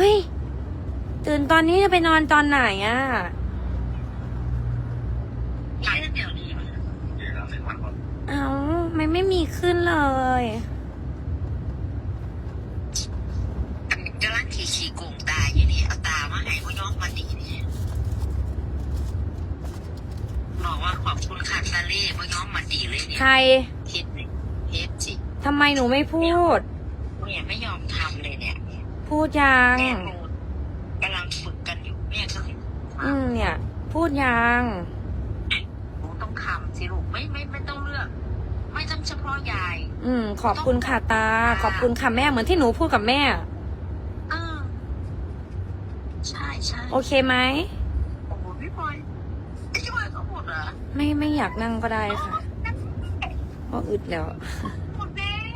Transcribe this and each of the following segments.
ฮ้ย ตื่นตอนนี้จะไปนอนตอนไหนอะใช้เดี๋ยวนี้เอ้าไม่ไม่มีขึ้นเลยอันกำลังขี่ขี่โกงตาอยู่นี่เอาตามาให้พ่ย้อมมาดีนี่บอกว่าขอบคุณค่ะซาเล่พ่ย้อมมาดีเลยเนี่ยใครเฮ็ดนี่เฮ็ดสิทำไมหนูไม่พูดเนี่ยไม่ยอมทำเลยเนี่ย พูดยังแม่พูดกำลังฝึกกันอยู่แม่ก็เลยอืมเนี่ย พูดยังหนูต้องทำสิลูกไม่ไม่ไม่ต้องเลือก ไม่ต้องเฉพาะยาย อืม ขอบคุณค่ะตา ขอบคุณค่ะแม่เหมือนที่หนูพูดกับแม่ เออใช่ใช่โอเคไหมโอ้โหพี่พลอยพี่พลอยก็หมดเหรอ ไม่ไม่อยากนั่งก็ได้ค่ะเพราะอึดแล้วหมดแล้ว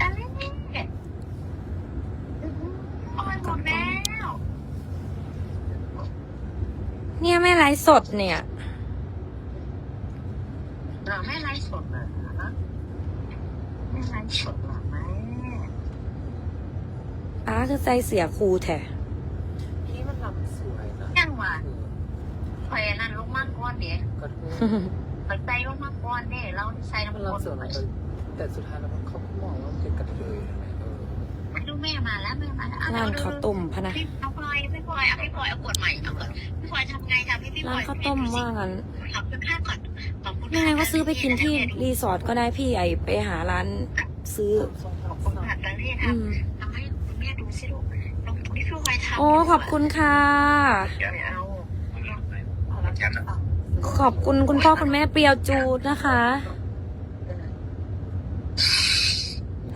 อะไรเนี่ยโอ้ยหมดแล้ว เนี่ยแม่ไลฟ์สดเนี่ยเราไม่ไลฟ์สดเหรอไม่ไลฟ์สดเหรอแม่ป้าคือใจเสียครูแท้พี่มันลำสวยนะยังวะคอยอันนั้นลงมากก้อนเดี๋ยวก็ทูคอยใจลงมากก้อนเดี๋ยวเราใส่มันน้ำมันลำสวยนะแต่สุดท้ายแล้วเขามองว่ามันเป็นกระเทยนะเออดูแม่มาแล้วแม่มาแล้วร้านข้าวต้มพะนะพี่เอาพ ลอยพี่พลอยเอาพี่พลอยเอาขวดใหม่เอาขวดพี่พลอยทำไงทำให้พี่พลร้าอนยข้าวต้มว่างั้นขอบคุณค่าก่อนขอบคุณไม่งั้นก็ซื้อไปกินที่รีสอร์ทก็ได้พี่ไอไปหาร้านซื้อทรงขทัอบบคุณสาวค่ะตอนนี้อืมทำทำให้คุณแม่ดูสิลูกลองพี่พลอยทำโอ้ขอบคุณค่ะ เดี๋ยวเอาเอาละกันนะขอบคุณคุณพ่อคุณแม่เปรียวจูดนะคะ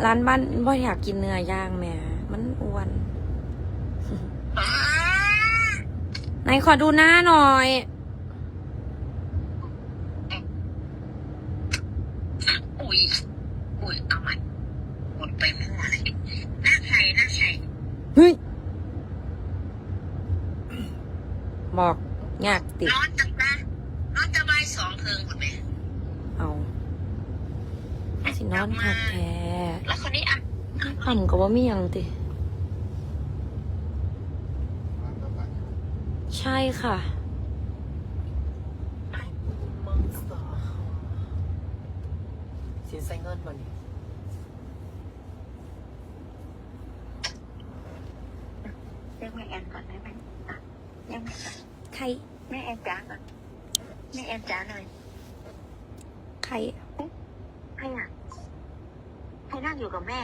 ร้านบ้านบ่อยากกินเนื้อย่างแหม่มันอ้วน ไห นขอดูหน้าหน่อย อุ้ย อุ้ย เอาใหม่กดไปมั่วเลยหน้าใครหน้าใครเฮ้ยบอกยากติดร้อนจังนะร้อนจะบ่ายสองเคืองคุณแม่เอาสินอนคักแท้แล้วคนนี้อะอ่ำก็ว่ามีหยังติ ใช่ค่ะมังสาสินใส่เงินมานี่เรียกแม่แอนก่อนได้ไหมอะเรียกแม่ก่อนใคร แม่แอนจ้าก่อนแม่แอนจ้าหน่อยใคร ใครอะใครนั่งอยู่กับแม่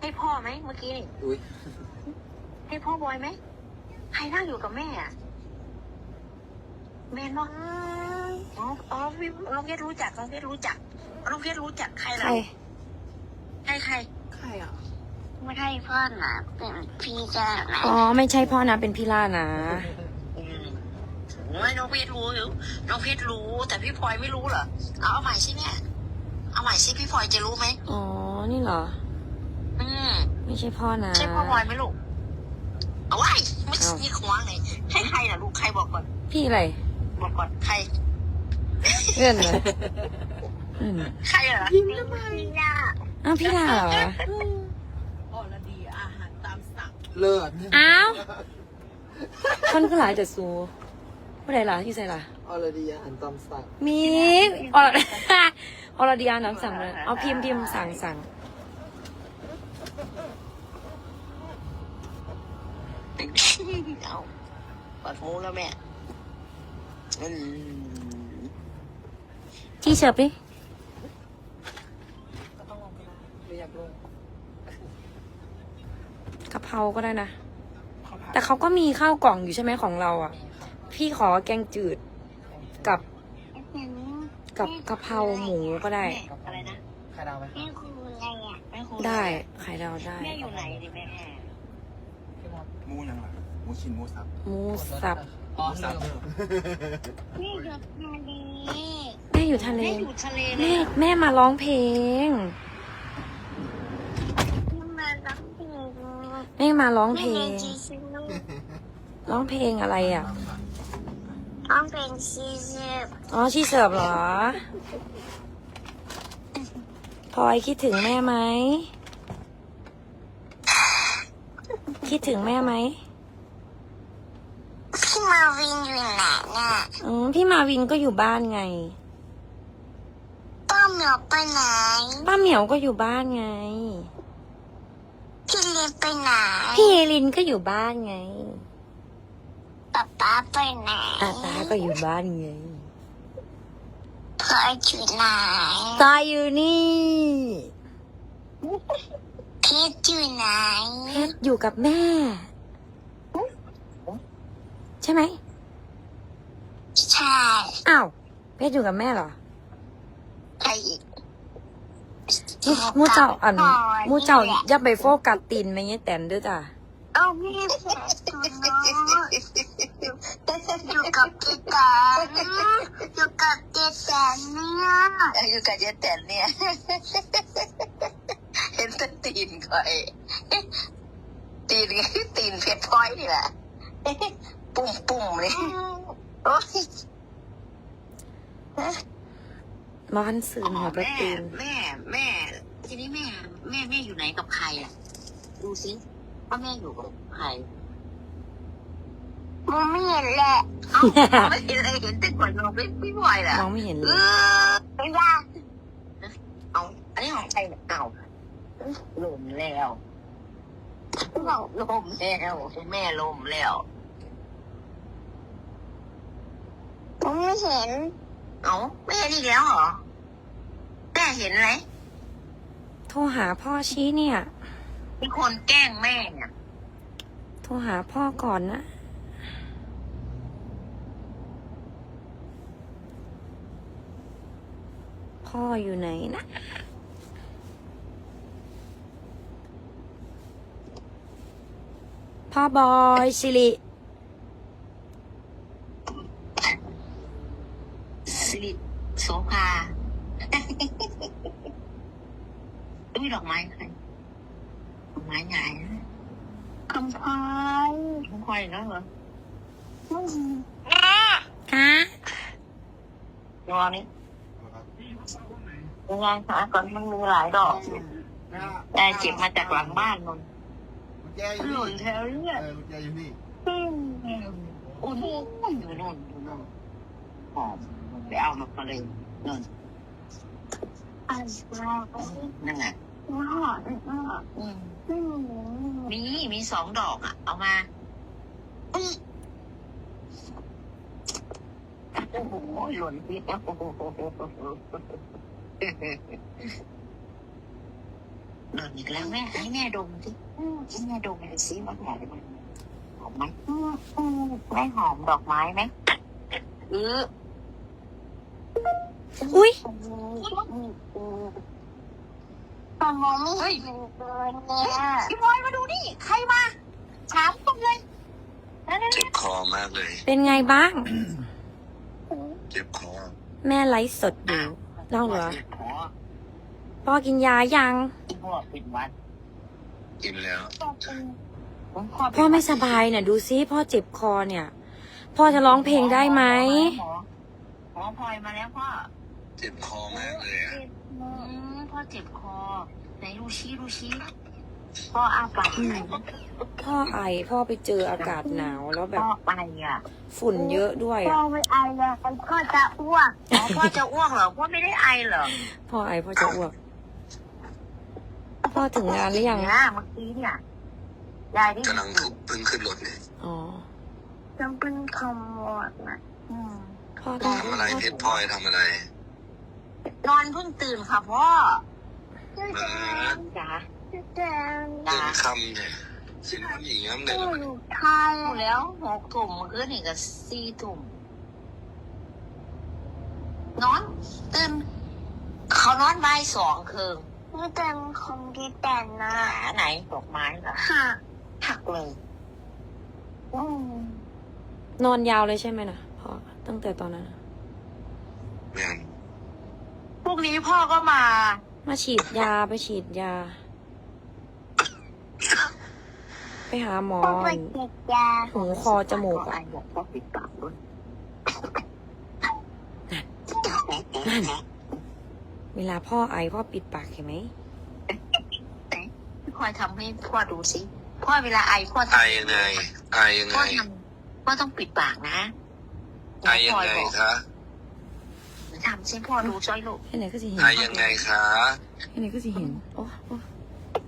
ให้พ่อไหมเมื่อกี้นี่อุ้ยให้พ่อบอยไหมใครนั่งอยู่กับแม่อะ แม่น้องอ๋ออ๋อพี่น้องเพชรรู้จักน้องเพชรรู้จักน้องเพชรรู้จักใครใคล่ะรใครใครใครอะไม่ใช่พ่อนะเป็นพี่จ้านะอ๋อไม่ใช่พ่อนะเป็นพี่ล่านะไม่น้องเพชรรู้น้องเพชรรู้ แต่พี่พลอยไม่รู้เหรอเอาเอาใหม่สิแม่เอาใหม่สิพี่พลอยจะรู้ไหมอ๋อนี่เหรออืมไม่ใช่พ่อนะใช่พ่อพลอยไหมลูกเอาไว้ไม่เอานี่ขวางไงให้ใครล่ะลูกใครบอกก่อนพี่อะไร บอกก่อนใครเพื่อนเหรออืมใครเหรอยิ้มทำไมล่ะอ้าวพี่ลาเหรออรดีอาหารตามสั่งเลิศอ้าวคนก็หลายแต่ซูผู้ใดล่ะที่ใส่ล่ะอรดีอาหารตามสั่งมีอออรดีอาน้ำสั่งเลยเอาพิมพ์พิมพ์สั่งสั่งเอาปวดหูแล้วแม่ ที่เสิร์ฟดิก็ต้องลงก็ได้ไม่อยากลงกะเพราก็ได้นะแต่เขาก็มีข้าวกล่องอยู่ใช่ไหมของเราอะ พี่ขอแกงจืดกับกับกะเพราหมูก็ได้ อะไรนะใครดาวไหมแม่ครูอะไรอะแม่ครูได้ไข่ดาวได้ แม่อยู่ไหนดิแม่ พี่มดหมูยังไงหมูชิ้นหมูสับหมูสับ แม่อยู่ทะเลแม่อยู่ทะเลแม่อยู่ทะเลเลแม่ยแม่มาร้องเพลง น้ำมันรักเธอแม่มาร้องเพลงร้องเพลงอะไรอะร้องเพลงชีเซฟอ๋อชีเสิร์ฟเหรอพลอยคิดถึงแม่ไหม คิดถึงแม่ไหม มาวินอยู่ไหนน่ะอืมพี่มาวินก็อยู่บ้านไง ป้าเหมียวไปไหน ป้าเหมียวก็อยู่บ้านไง พี่ลินไปไหน พี่เอลินก็อยู่บ้านไงป๊าป๊าไปไหนอาตาก็อยู่บ้านไงเพื่ออยู่ไหนตาอยู่นี่ เพชรอยู่ไหน เพชรอยู่กับแม่ ใช่ไหมใช่อ้าวเพชรอยู่กับแม่เหรอใครอีกมูมูเจ้าอันมูเจ้าอย่าไปโฟกัสตีนไม่งี้แตนเด้อจ้ะเอาพี่เพชรตัวน้อยอยู่กับเจ๊แตนอยู่กับเจ๊แตนเนี่ยอยู่กับเจ๊แตนเนี่ย เห็นแต่ตีนก่อยตีนตีนเพชรพลอยนี่แหละ ปุ่มปุ่มๆเลยโอ้ยมาหันสื่อหัวประแม่ตีนแม่แม่ ทีนี้แม่แม่แม่อยู่ไหนกับใครอะ ดูสิว่าแม่อยู่กับใครมึงไม่เห็นแหละเอ้าไม่เห็นเลยเห็นแต่ก่อนเราไม่พี่บอยล่ะมองไม่เห็นเอเลยอไม่ว่าเอาอันนี้ของใครเนี่ยเอาลมแล้วบอกลมแล้วแม่ลมแล้ว มึงไม่เห็น เอาไม่เห็นอีกแล้วเหรอแม่เห็นไหมโทรหาพ่อชี้เนี่ย มีคนแกล้งแม่เนี่ยโทรหาพ่อก่อนนะ พ่ออยู่ไหนนะ พ่อบอยสิริ สิริโส ภาอุ้ยดอกไม้ใครดอกไม้ใหญ่นะคำพายทุกคนแล้วเหรอฮะรอนี่ยังไงคะก่อนมันมีหลายดอกยายเก็บมาจากหลังบ้านนนกุญแจอยู่หล่นนี่แถวเนี่ยเออกุญแจอยู่นี่อุ่นอยู่นู่นอยู่นู่นหอม ไปเอามาก็เลยนู่นอันว่านั่นแหละว่าอืมอืมมีมีสองดอกอะ เอามาโอ้โหหล่นพี่โอ้โหหล่นอีกแล้วแม่ให้แม่ดมสิให้แม่ดมหน่อยสิว่าหอมไหมหอมไหมไม่หอมดอกไม้ไหมเออ อุ้ยแต่มองไม่เห็นตัวเนี่ยพี่บอยมาดูนี่ ใครมาถามผมเลยนั่นเจ็บคอมากเลย เป็นไงบ้าง เจ็บคอ แม่ไลฟ์สดอยู่เล่าเหรอขอพ่อกินยายังพ่อเป็นหวัดกินแล้วพ่อไม่สบายเนี่ยดูซิพ่อเจ็บคอเนี่ย พ่อจะร้องเพลงได้ไหมหม อหมอพลอยมาแล้วพ่อเจ็บคอมากเลยอะอืมพ่อเจ็บคอ ไหนดูชี้ดูชี้พ่ออาปากอืมพ่อไอพ่อไปเจออากาศหนาวแล้วแบพ่บอไปอะฝุ่นเยอะด้วยพ่ออะไม่อายเลยพ่อจะอ้วกอ๋อพ่อจะอ้วกเหรอพ่อไม่ได้ไอเหรอพ่อไอพ่อจะอ้วก พ่อถึงงานหรือยัง เนี่ยเมื่อกี้เนี่ยยายได้กำลังทุบเพิ่งขึ้นรถเนี่ยอ๋อ จำเป็นคำวอดนะอืม พ่อต้องทำอะไรเพชรพลอยทำอะไร นอนเพิ่งตื่นค่ะพ่อเออจ๋าแต่เดินคำเนี่ยสินผู้หญิงน้ำเด็ดผู้มันหญิงไทยหมดแล้วหกถุ่มเมื่อคืนนี่ก็สี่ถุ่มนอน ตื่น เขานอนบ่ายสองคืนนี่เป็นคอมพิวเตอร์นะขาไหนดอกไม้เหรอค่ะหักเลย อืมนอนยาวเลยใช่ไหมนะพ่อ ตั้งแต่ตอนนั้นอะเนี่ยพรุ่งนี้พ่อก็มา มาฉีดยาไปฉีดยา ไปหาหมอพ่อไปฉีดยาหูคอจมูกพ่อไออะ บอกพ่อปิดปากด้วยนั่นเวลาพ่อไอพ่อปิดปากเห็นไหมพี่คอยทำให้พ่อดูสิพ่อเวลาไอพ่อไอทำยังไงไอยังไงพ่อทำพ่อต้องปิดปากนะ ไอยังไงคะทำซิพ่อดูจ้อยลูกให้ไหนก็สิเห็นไอยังไงคะให้ไหนก็สิเห็น โอ้โอ้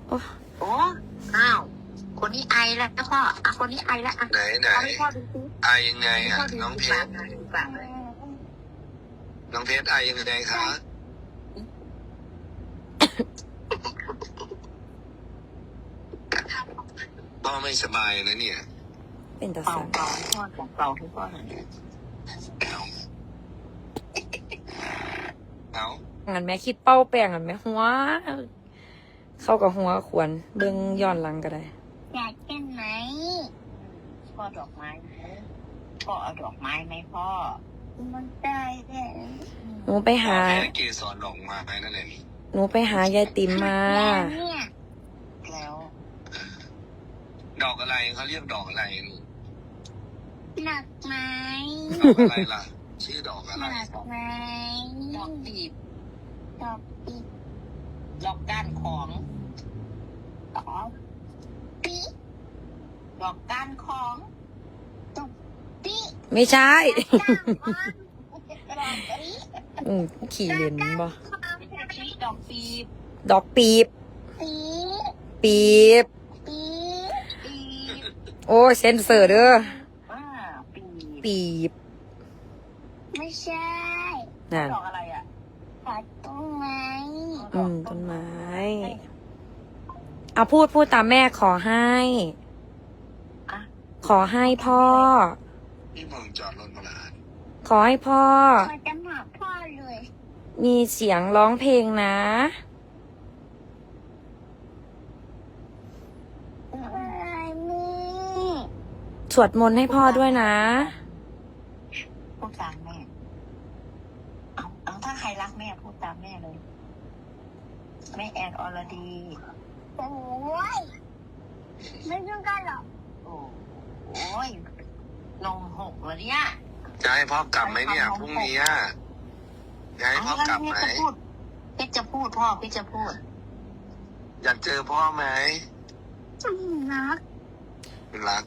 โอ้โอ้อ้าวคนนี้ไอแล้วนะพ่ออะคนนี้ไอแล้วอะไหนไหนเอาให้พ่อดูซิไอยังไงให้อะพ่อดูน้องเพปาชกรนะดูปากเลยน้องเพชรไอยังไงคะพ่อไม่สบายนะเนี่ย เป็นตาเป่าสังเป่าให้พ่อจับเป่าให้พ่อหน่อย เอาเอางันแม่คิดเป้าแป้งงันแม่หัว เข้ากับหัวขวนเบิ่งย้อนหลังก็ได้ อยากเต้นไหมพ่อดอกไม้ไหมพ่อเอาดอกไม้ไหมพ่อ มันได้แค่หนูไปหาแพ้เกสรดอกไม้นั่นเองหนูไปหายายติ๋มมาเนี่ยแล้ว ดอกอะไรเขาเรียกดอกอะไรนี่ หนักไหมดอกอะไรล่ะ ชื่อดอกอะไรหนักไหมดอกปีบดอกปีกดอกก้านของดอกปีดอกก้านของปีไม่ใช่ดอกปีอืมขี่เลนบ่ดอกปีบดอกปีบปีปีบปีปีบโอ้ยเซนเซอร์เด้ออ่า ปีบปีบไม่ใช่นั่นดอกอะไรอะดอกต้นไม้อืมต้นไม้ เอาพูดพูดตามแม่ขอให้อะขอให้พ่อ นี่มึงจอดรถมาแล้วขอให้พ่อ ขอจะหาพ่อเลย มีเสียงร้องเพลงนะอะไรมีสวดมนต์ให้พ่อด้วยนะ พูดตามแม่ เอาเอาถ้าใครรักแม่พูดตามแม่เลย แม่แอนอรดี โอ้ยไม่ต้องกันหรอกโอ้โอ้ยนมหกแล้วเนี่ยจะให้พ่อกลับไหมเนี่ยพรุ่งนี้อะจะให้พ่อกลับไหมเพชรจะพูดเพชรจะพูดพ่อเพชรจะพูด อยากเจอพ่อไหมนักรัก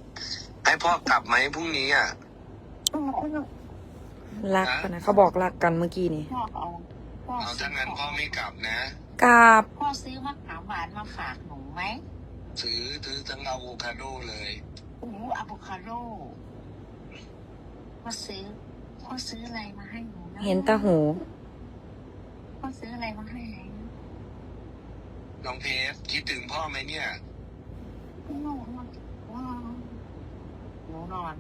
ให้พ่อกลับไหมพรุ่งนี้อะ รักกันนะเขาบอกรักกันเมื่อกี้นี่พ่อเอาพ่อเอาซื้ถ้างั้นพ่อไม่กลับนะ กราบพ่อซื้อมะขามหวานมาฝากหนูไหมซื้อซื้อทั้งอะโวคาโดเลยโอ้อะโวคาโดพ่อซื้อพ่อซื้ออะไรมาให้หนูะเห็นตาหูพ่อซื้ออะไรมาให้ไหนน้องเพชรคิดถึงพ่อไหมเนี่ย หนูนอน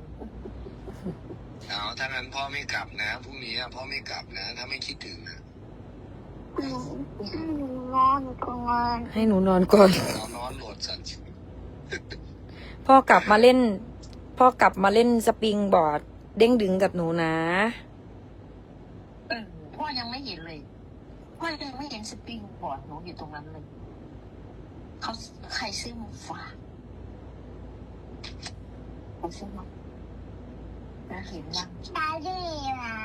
เอาถ้างั้นพ่อไม่กลับนะพรุ่งนี้อะพ่อไม่กลับนะ ถ้าไม่คิดถึงนะหนูหนูนอนก่อนให้หนูนอนก่อนเอานอนโหลดสันพ่อกลับมาเล่น พ่อกลับมาเล่นสปริงบอร์ด เด้งดึงกับหนูนะ เออพ่อยังไม่เห็นเลยพ่อยังไม่เห็นสปริงบอร์ดหนูอยู่ตรงนั้นเลยเขาใครซื้อมาฝากเขาซื้อมา แล้วเห็นยังตาดีล่ะ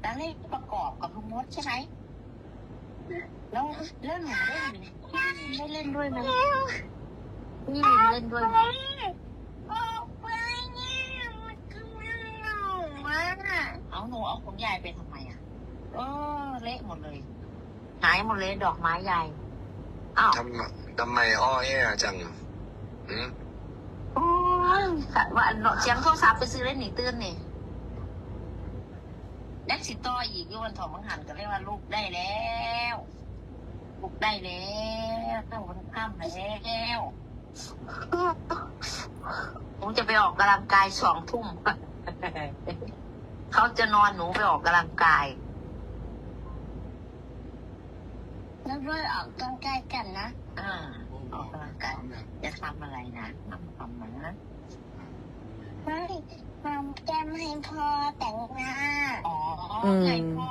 แล้วเลขประกอบกับลุงมดใช่ไหมแล้วแล้วหนูได้ได้เล่นด้วยไหมนี่เล่นด้วยไหมออกไปเนี่ยมันคือหนูอะเอาหนูเอาของยายไปทำไมอะเออเละหมดเลยหายหมดเลยดอกไม้ยายอ้าวทำทำไมอ้อแอจังหืมโอ้ยว่าเสียงโทรศัพท์ไปซื้อเล่นหนีตื้นนี่ แล็กสิต่ออีกโยนถอดมังหันก็เรียกว่าลูกได้แล้วลูกได้แล้วเข้าวันข้ามแล้วผมจะไปออกกำลังกายสองทุ่มเขาจะนอนหนูไปออกกำลังกายแล้วด้วยออกกำลังกายกันนะอ่าออกกำลังกายจะทำอะไรนะทำทำนะไม่ทำแก้มให้พ่อแต่งหน้า อ๋ออืมไงพ่อ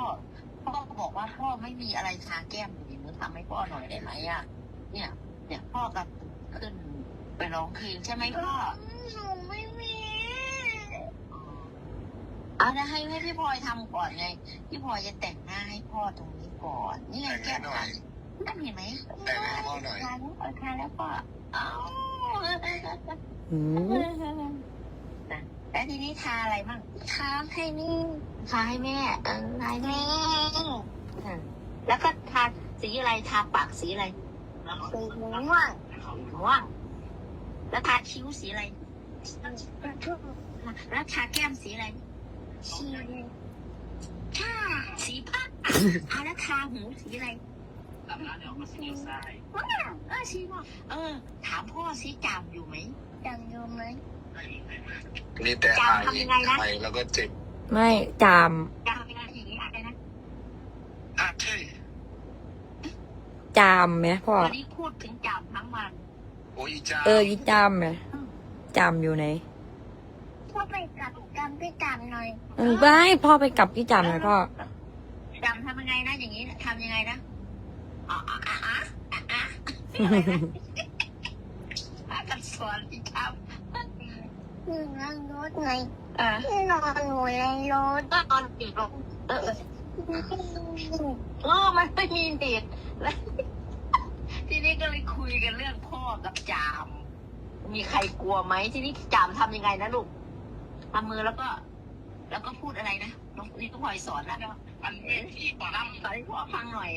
พ่อบอกว่าพ่อไม่มีอะไรทาแก้มอยู่หนูทำให้พ่อหน่อยได้ไหมอะเนี่ยเนี่ยพ่อก็ขึ้นไปร้องเพลงใช่ไหมพ่อหนูไม่มีเอาได้ให้ให้พี่พลอยทำก่อนไงพี่พลอยจะแต่งหน้าให้พ่อตรงนี้ก่อนนี่ไงแต่งแก้ให้มหน่อยนั่นเห็นไหมแต่งให้พ่อหน่อยทานแล้วทานแล้วพ่อเอ้าอืม แล้วทีนี้ทาอะไรมั่งทาให้นี่ทาให้แม่เออทาให้แม่อะแล้วก็ทาสีอะไรทาปากสีอะไรสีม่วงม่วงแล้วทาคิ้วสีอะไรแล้วทาแก้มสีอะไรสีชาสีผ้าอะแล้วทาหูสีอะไรว้าวเออสีม่วงเออ ถามพ่อสีจำอยู่ไหมจำอยู่ไหม นี่แต่จำอายทำยังไงนะไปแล้วก็เจ็บ ไม่จามจำเวลาอย่างนี้อะไรนะอะใช่จามไหมพ่อวันนี้พูดถึงจำทั้งวันโอ้ยจ้าเออยี่จามไหมจามอยู่ไหนพ่อไปกับจำพี่จำหน่อยเออไปพ่อไปกับพี่จามหน่อยพ่อจำทำยังไงนะอย่างนี้ทำยังไงนะอ๋ออ๋ออ๋ออ๋ออ๋อพากันสอน พี่จำนั่งรถไงเออนอนอยู่ในรถก็ตอนติดลมเออเออเออมันไม่มีเด็กแล้วทีนี้ก็เลยคุยกันเรื่องพ่อกับจาม มีใครกลัวไหมทีนี้จามทำยังไงนะลูกทำมือแล้วก็ แล้วก็พูดอะไรนะน้องนี่ต้องคอยสอนนะอันนี้ที่ขอรำสอนให้พ่อฟังหน่อย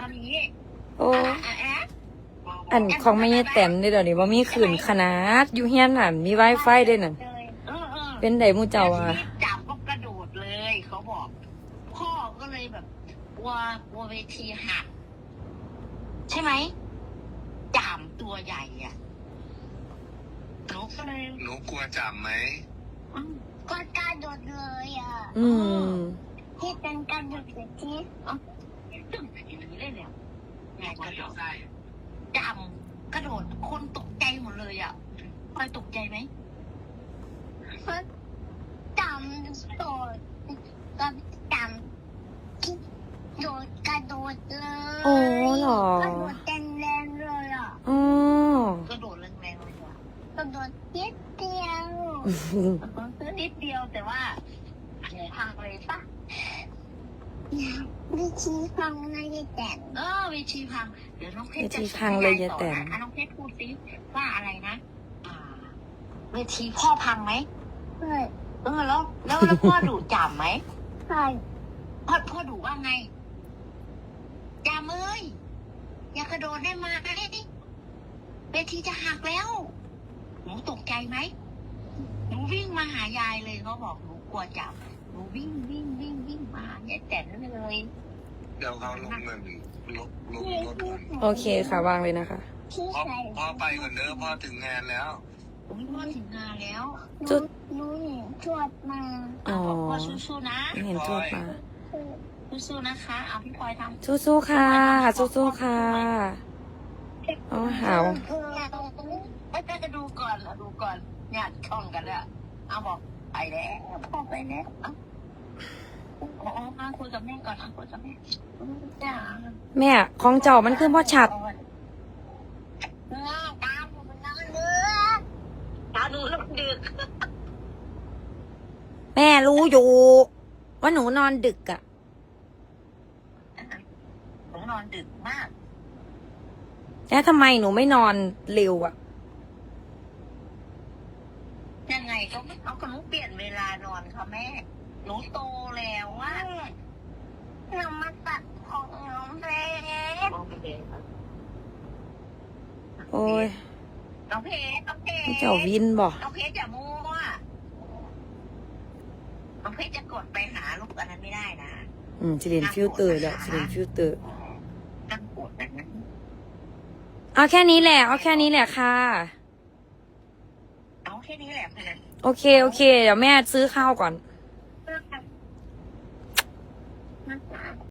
อันนี้โอ้อะอะ อะอันของไม่ยายแต้มเด้อเดี๋ยวนี้ว่ามีขืนขนาดอยู่เฮียนนั่นมีไวไฟด้วยนั่นเออเออเป็นไดหมูเจ้าอะ แล้วทีนี้จับก็กระโดดเลยเขาบอก พ่อก็เลยแบบกลัวกลัวเวทีหักใช่ไหมจามตัวใหญ่อะหนูก็เลยหนูกลัวจับไหม อืมก็กระโดดเลยอะอืม ที่เป็นกระโดดอยู่ที่ ตึ้งอย่างนี้เลยเนี่ยแม่กระโดด จำกระโดดคนตกใจหมดเลยอะพลอยตกใจไหมจำโดดกับจำที่โดดกระโดดเลยโอ้เหรอกระโดดแรงๆเลยอะอ๋อกระโดดแรงๆเลยอะกระโดดนิดเดียวซื้อนิดเดียวแต่ว่าพังเลยปะวิธีฟังนายแต่เออเวทีพัง เดี๋ยวน้องเพชรจะเวทีพังเลยยายแต๋มอะน้องเพชรพูดสิว่าอะไรนะอ่าเวทีพ่อพังไหมเพื่อนเออแล้วแล้วแล้วพ่อดุจ่ำไหมใครพ่อพ่อดุว่าไงจ่ำเอ้ยอย่ากระโดดได้ไหมเวทีจะหักแล้วหนูตกใจไหมหนูวิ่งมาหายายเลยเขาบอกหนูกลัวจับหนูวิ่งวิ่งวิ่งวิ่งมาหายายแตนเลยเดี๋ยวเขาลงเงิน ลบลงรถก่อนโอเคค่ะวางเลยนะคะที่พ่อใครพ่อไปก่อนเด้อพ่อถึงงานแล้วโอ้ยพ่อถึงงานแล้วจุด หนูเห็นทวดมาอ๋อบอกพ่อสู้ๆนะเห็นตัวปลาสู้ๆนะคะเอาพี่พลอยทำสู้ๆค่ะ สู้ๆค่ะอ๋อหาวเอ้ยจะดูก่อนเอาดูก่อนเนี่ยช่องกันแล้วเอาบอกไปแล้วพ่อไปแล้วเอา เอาเอามาคุยกับแม่ก่อนเอาคุยกับแม่จ้าแม่ของเจ้ามันคือพ่อชัดแม่ตามผมนอนเรือตาดูแล้วดึกแม่รู้อยู่ ว่าหนูนอนดึกอะผมนอนดึกมาก แล้วทำไมหนูไม่นอนเร็วอะยังไงก็ไม่เอาก็หนูเปลี่ยนเวลานอนค่ะแม่ หนูโตแล้วว่าหนูมาตัดของน้องเพลงมองไปเลยโอ้ยน้องเพชรน้องเพชรเจ้าวินบ่น้องเพชรอย่ามั่วน้องเพชรจะกดไปหาลูกอันนั้นไม่ได้นะ อืมสิเรียนฟิลเตอร์แล้วสิเรียนฟิลเตอร์ตั้งกดแบบนั้นเอาแค่นี้แหละ เอาแค่นี้แหละค่ะ เอาแค่นี้แหละเพื่อนโอเค โอเค เดี๋ยวแม่ซื้อข้าวก่อน